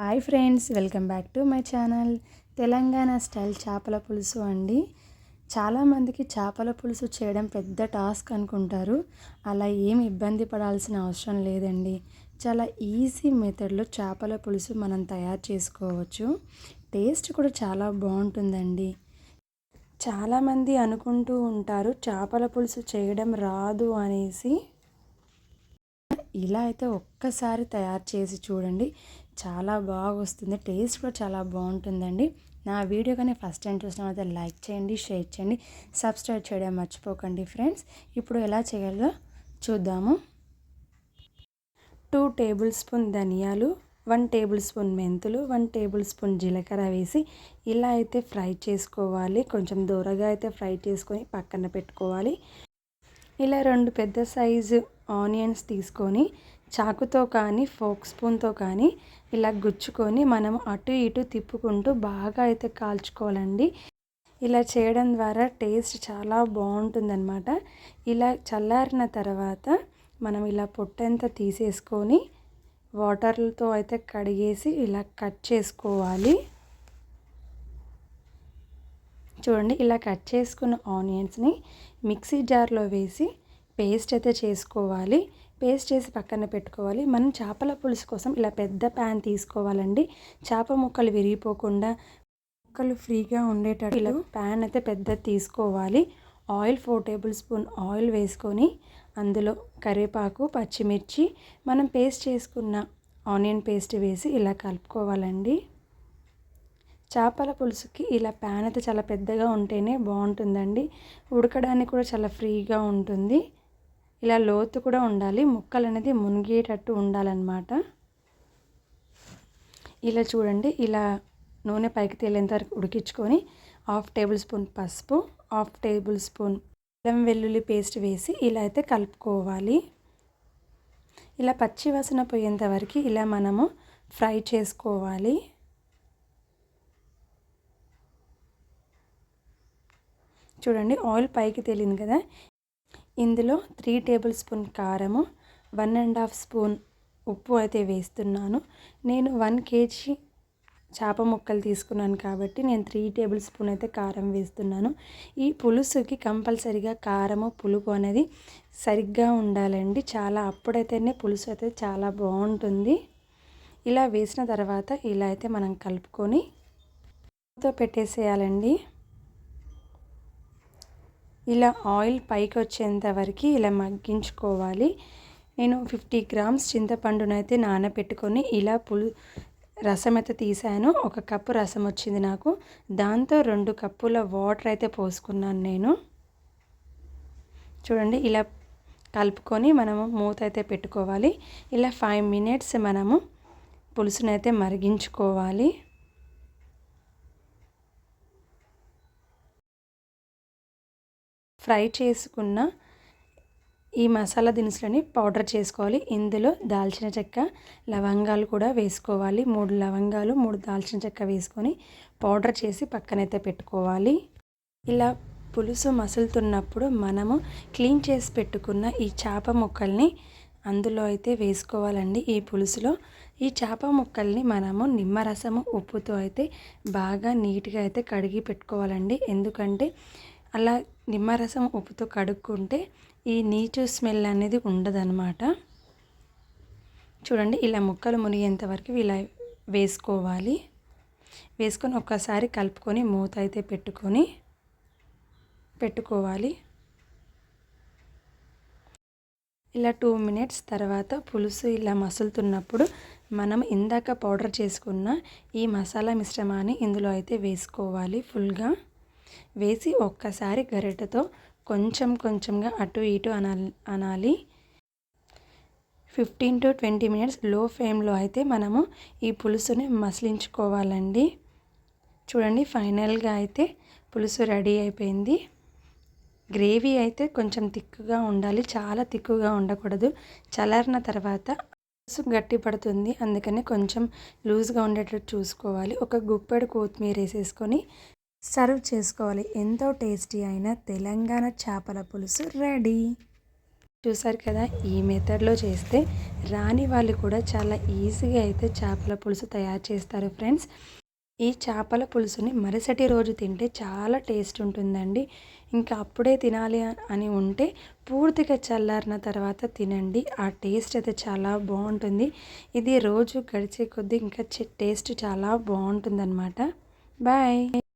Hi friends welcome back to my channel. Telangana style చేపల పులుసు అండి. చాలామందికి చేపల పులుసు చేయడం పెద్ద టాస్క్ అనుకుంటారు. అలా ఏమి ఇబ్బంది పడాల్సిన అవసరం లేదండి. చాలా ఈజీ మెథడ్లో చేపల పులుసు మనం తయారు చేసుకోవచ్చు. టేస్ట్ కూడా చాలా బాగుంటుందండి. చాలామంది అనుకుంటూ ఉంటారు చేపల పులుసు చేయడం రాదు అనేసి. ఇలా అయితే ఒక్కసారి తయారు చేసి చూడండి. చాలా బాగా వస్తుంది టేస్ట్ కూడా చాలా బాగుంటుందండి. నా వీడియో కానీ ఫస్ట్ టైం చూసినట్లయితే లైక్ చేయండి షేర్ చేయండి సబ్స్క్రైబ్ చేయడం మర్చిపోకండి ఫ్రెండ్స్. ఇప్పుడు ఎలా చేయాలో చూద్దాము. టూ టేబుల్ స్పూన్ ధనియాలు వన్ టేబుల్ స్పూన్ మెంతులు వన్ టేబుల్ స్పూన్ జీలకర్ర వేసి ఇలా అయితే ఫ్రై చేసుకోవాలి. కొంచెం దూరగా అయితే ఫ్రై చేసుకొని పక్కన పెట్టుకోవాలి. ఇలా రెండు పెద్ద సైజు ఆనియన్స్ తీసుకొని చాకుతో కానీ ఫోక్ స్పూన్తో కానీ ఇలా గుచ్చుకొని మనం అటు ఇటు తిప్పుకుంటూ బాగా అయితే కాల్చుకోవాలండి. ఇలా చేయడం ద్వారా టేస్ట్ చాలా బాగుంటుందన్నమాట. ఇలా చల్లారిన తర్వాత మనం ఇలా పొట్టంతా తీసేసుకొని వాటర్లతో అయితే కడిగేసి ఇలా కట్ చేసుకోవాలి. చూడండి ఇలా కట్ చేసుకున్న ఆనియన్స్ని మిక్సీ జార్లో వేసి పేస్ట్ అయితే చేసుకోవాలి. పేస్ట్ చేసి పక్కన పెట్టుకోవాలి. మనం చేపల పులుసు కోసం ఇలా పెద్ద ప్యాన్ తీసుకోవాలండి. చేప ముక్కలు విరిగిపోకుండా ముక్కలు ఫ్రీగా ఉండేటట్టు ఇలా ప్యాన్ అయితే పెద్ద తీసుకోవాలి. Oil four tablespoon oil వేసుకొని అందులో కరివేపాకు పచ్చిమిర్చి మనం పేస్ట్ చేసుకున్న ఆనియన్ పేస్ట్ వేసి ఇలా కలుపుకోవాలండి. చేపల పులుసుకి ఇలా ప్యాన్ అయితే చాలా పెద్దగా ఉంటేనే బాగుంటుందండి. ఉడకడానికి కూడా చాలా ఫ్రీగా ఉంటుంది. ఇలా లోతు కూడా ఉండాలి ముక్కలు అనేది మునిగేటట్టు ఉండాలన్నమాట. ఇలా చూడండి ఇలా నూనె పైకి తేలేంత వరకు ఉడికించుకొని హాఫ్ టేబుల్ స్పూన్ పసుపు హాఫ్ టేబుల్ స్పూన్ అల్లం వెల్లుల్లి పేస్ట్ వేసి ఇలా అయితే కలుపుకోవాలి. ఇలా పచ్చి వాసన పోయేంత వరకు ఇలా మనము ఫ్రై చేసుకోవాలి. చూడండి ఆయిల్ పైకి తేలింది కదా ఇందులో త్రీ టేబుల్ స్పూన్ కారము వన్ అండ్ హాఫ్ స్పూన్ ఉప్పు అయితే వేస్తున్నాను. నేను వన్ కేజీ చేప ముక్కలు తీసుకున్నాను కాబట్టి నేను త్రీ టేబుల్ స్పూన్ అయితే కారం వేస్తున్నాను. ఈ పులుసుకి కంపల్సరిగా కారము పులుపు అనేది సరిగ్గా ఉండాలండి. చాలా అప్పుడైతేనే పులుసు అయితే చాలా బాగుంటుంది. ఇలా వేసిన తర్వాత ఇలా అయితే మనం కలుపుకొని పెట్టేసేయాలండి. ఇలా ఆయిల్ పైకి వచ్చేంత వరకు ఇలా మగ్గించుకోవాలి. నేను ఫిఫ్టీ గ్రామ్స్ చింతపండునైతే నానబెట్టుకొని ఇలా పులు రసం అయితే తీసాను. ఒక కప్పు రసం వచ్చింది నాకు. దాంతో రెండు కప్పుల వాటర్ అయితే పోసుకున్నాను నేను. చూడండి ఇలా కలుపుకొని మనము మూత అయితే పెట్టుకోవాలి. ఇలా ఫైవ్ మినిట్స్ మనము పులుసునైతే మరిగించుకోవాలి. ఫ్రై చేసుకున్న ఈ మసాలా దినుసులని పౌడర్ చేసుకోవాలి. ఇందులో దాల్చిన చెక్క లవంగాలు కూడా వేసుకోవాలి. మూడు లవంగాలు మూడు దాల్చిన చెక్క వేసుకొని పౌడర్ చేసి పక్కనైతే పెట్టుకోవాలి. ఇలా పులుసు మసులుతున్నప్పుడు మనము క్లీన్ చేసి పెట్టుకున్న ఈ చేప ముక్కల్ని అందులో అయితే వేసుకోవాలండి. ఈ పులుసులో ఈ చేప ముక్కల్ని మనము నిమ్మరసము ఉప్పుతో అయితే బాగా నీట్గా అయితే కడిగి పెట్టుకోవాలండి. ఎందుకంటే అలా నిమ్మరసం ఉప్పుతో కడుక్కుంటే ఈ నీచు స్మెల్ అనేది ఉండదన్నమాట. చూడండి ఇలా ముక్కలు మునిగేంత వరకు ఇలా వేసుకోవాలి. వేసుకొని ఒక్కసారి కలుపుకొని మూత అయితే పెట్టుకొని పెట్టుకోవాలి. ఇలా టూ మినిట్స్ తర్వాత పులుసు ఇలా మసులుతున్నప్పుడు మనం ఇందాక పౌడర్ చేసుకున్న ఈ మసాలా మిశ్రమాన్ని ఇందులో అయితే వేసుకోవాలి ఫుల్గా. వేసి ఒక్కసారి గరిటెతో కొంచెం కొంచెంగా అటు ఇటు అనాలి అనాలి. ఫిఫ్టీన్ టు ట్వంటీ మినిట్స్లో ఫ్లేమ్లో అయితే మనము ఈ పులుసుని మసిలించుకోవాలండి. చూడండి ఫైనల్గా అయితే పులుసు రెడీ అయిపోయింది. గ్రేవీ అయితే కొంచెం తిక్కుగా ఉండాలి చాలా తిక్కుగా ఉండకూడదు. చల్లారిన తర్వాత పులుసు గట్టి పడుతుంది అందుకని కొంచెం లూజ్గా ఉండేటట్టు చూసుకోవాలి. ఒక గుప్పెడు కొత్తిమీర వేసేసుకొని సర్వ్ చేసుకోవాలి. ఎంతో టేస్టీ అయిన తెలంగాణ చేపల పులుసు రెడీ. చూసారు కదా ఈ మెథడ్లో చేస్తే రాని వాళ్ళు కూడా చాలా ఈజీగా అయితే చేపల పులుసు తయారు చేస్తారు ఫ్రెండ్స్. ఈ చేపల పులుసుని మరుసటి రోజు తింటే చాలా టేస్ట్ ఉంటుందండి. ఇంకా అప్పుడే తినాలి అని ఉంటే పూర్తిగా చల్లారిన తర్వాత తినండి. ఆ టేస్ట్ అయితే చాలా బాగుంటుంది. ఇది రోజు గడిచే కొద్దీ ఇంకా టేస్ట్ చాలా బాగుంటుందన్నమాట. బాయ్.